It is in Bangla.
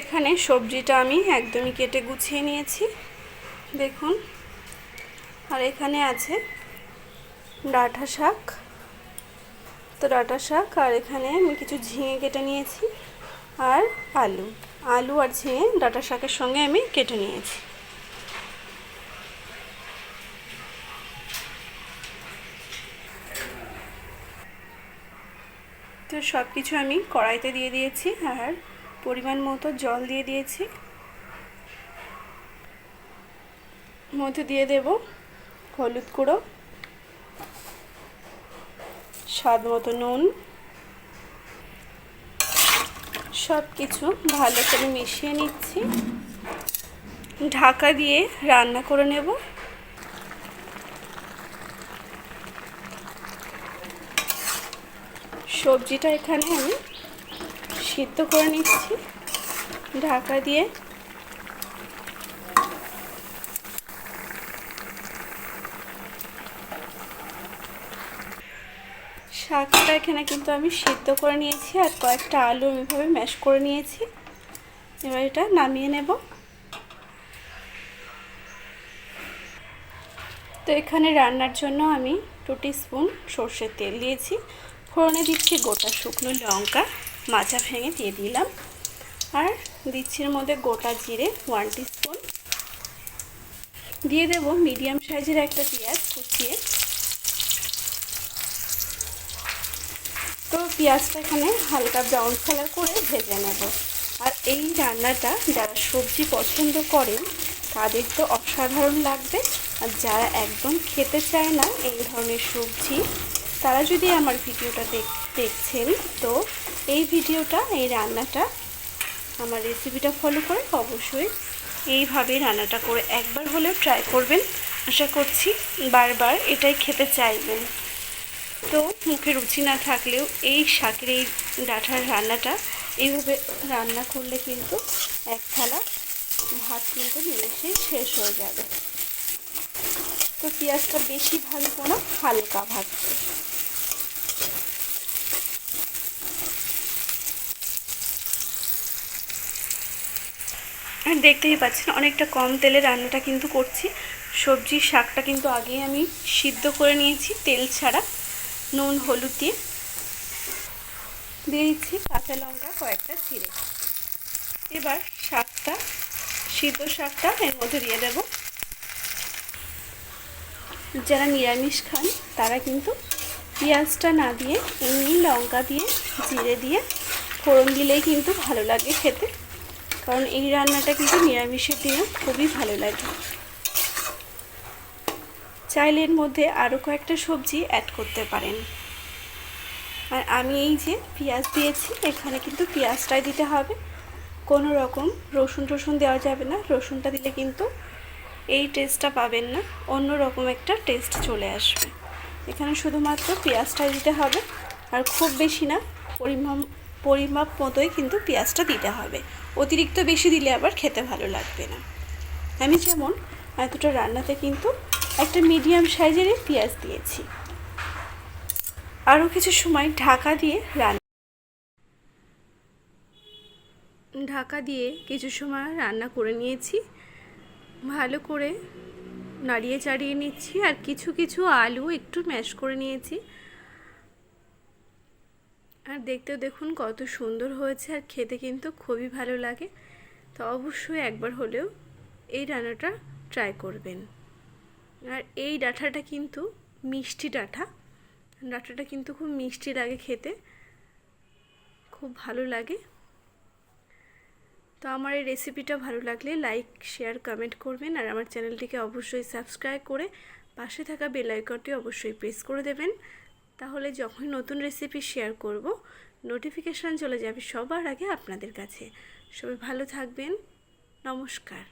এখানে সবজিটা আমি একদমই কেটে গুছিয়ে নিয়েছি। দেখুন, আর এখানে আছে ডাঁটা শাক। তো ডাঁটা শাক, আর এখানে আমি কিছু ঝিঙে কেটে নিয়েছি আর আলু। আলু আর ঝিঙে ডাঁটা শাকের সঙ্গে আমি কেটে নিয়েছি। তো সব কিছু আমি কড়াইতে দিয়ে দিয়েছি আর পরিমাণ মতো জল দিয়ে দিয়েছি। মধ্যে দিয়ে দেব হলুদ গুঁড়ো, স্বাদ মতো নুন সব কিছু ভালো করে মিশিয়ে নিচ্ছি। ঢাকা দিয়ে রান্না করে নেব। সবজিটা এখানে আমি সিদ্ধ করে নিচ্ছি ঢাকা দিয়ে। শাকটা এখানে কিন্তু আমি সিদ্ধ করে নিয়েছি আর কয়েকটা আলু আমি এভাবে ম্যাশ করে নিয়েছি। এবার এটা নামিয়ে নেব। তো এখানে রান্নার জন্য আমি টু স্পুন সর্ষের তেল দিয়েছি। ফোড়নে দিচ্ছি গোটা শুকনো লঙ্কা। মাচা ভেঙে দিয়ে দিলাম। আর দিচ্ছির মধ্যে গোটা জিরে ওয়ান স্পুন দিয়ে দেব মিডিয়াম সাইজের একটা পেঁয়াজ কুচিয়ে। তো পেঁয়াজটা এখানে হালকা ব্রাউন কালার করে ভেজে নেব। আর এই রান্নাটা যারা সবজি পছন্দ করেন, তাদের তো অসাধারণ লাগবে। আর যারা একদম খেতে চায় না এই ধরনের সবজি, তারা যদি আমার ভিডিওটা দেখ দেখছেন, তো এই ভিডিওটা, এই রান্নাটা আমার রেসিপিটা ফলো করে অবশ্যই এইভাবে রান্নাটা করে একবার হলেও ট্রাই করবেন। আশা করছি বারবার এটাই খেতে চাইবেন। তো মুখে রুচি না থাকলেও এই শাকের এই ডাঁটার রান্নাটা, এইভাবে রান্না করলে কিন্তু এক থালা ভাত কিন্তু নিমেষেই শেষ হয়ে যাবে। তো পেঁয়াজটা বেশি ভাজবো না, হালকা ভাজবো। আর দেখতেই পাচ্ছেন, অনেকটা কম তেলে রান্নাটা কিন্তু করছি। সবজির শাকটা কিন্তু আগেই আমি সিদ্ধ করে নিয়েছি, তেল ছাড়া, নুন, হলুদ দিয়ে। দিয়ে দিচ্ছি কাঁচা লঙ্কা, কয়েকটা চিড়ে এবার শাকটা, সিদ্ধ শাকটা এর মধ্যে দিয়ে দেব। যারা নিরামিষ খান, তারা কিন্তু পেঁয়াজটা না দিয়ে, এমনি লঙ্কা দিয়ে, জিরে দিয়ে ফোড়ন দিলেই কিন্তু ভালো লাগে খেতে। কারণ এই রান্নাটা কিন্তু নিরামিষের দিনে খুবই ভালো লাগে। চাইলে এর মধ্যে আরও কয়েকটা সবজি অ্যাড করতে পারেন। আর আমি এই যে পেঁয়াজ দিয়েছি, এখানে কিন্তু পেঁয়াজটাই দিতে হবে। কোনো রকম রসুন টসুন দেওয়া যাবে না, রসুনটা দিলে কিন্তু এই টেস্টটা পাবেন না, অন্য রকম একটা টেস্ট চলে আসবে। এখানে শুধুমাত্র পেঁয়াজটাই দিতে হবে, আর খুব বেশি না পরিমাপ পরিমাপ মতোই কিন্তু পেঁয়াজটা দিতে হবে। অতিরিক্ত বেশি দিলে আবার খেতে ভালো লাগবে না। আমি যেমন এতটা রান্নাতে কিন্তু একটা মিডিয়াম সাইজেরই পেঁয়াজ দিয়েছি। আরও কিছু সময় ঢাকা দিয়ে রান্না ঢাকা দিয়ে কিছু সময় রান্না করে নিয়েছি। ভালো করে নাড়িয়ে চাড়িয়ে নিচ্ছি আর কিছু কিছু আলু একটু ম্যাশ করে নিয়েছি। আর দেখতেও দেখুন কত সুন্দর হয়েছে আর খেতে কিন্তু খুবই ভালো লাগে। তো অবশ্যই একবার হলেও এই রান্নাটা ট্রাই করবেন। আর এই ডাঁটাটা কিন্তু মিষ্টি ডাঁটা ডাঁটাটা কিন্তু খুব মিষ্টি লাগে খেতে। খুব ভালো লাগে। তো আমার এই রেসিপিটা ভালো লাগলে লাইক শেয়ার কমেন্ট করবেন। আর আমার চ্যানেলটিকে অবশ্যই সাবস্ক্রাইব করে পাশে থাকা বেল আইকনটি অবশ্যই প্রেস করে দেবেন। তাহলে যখন নতুন রেসিপি শেয়ার করব নোটিফিকেশান চলে যাবে সবার আগে আপনাদের কাছে। সবাই ভালো থাকবেন। নমস্কার।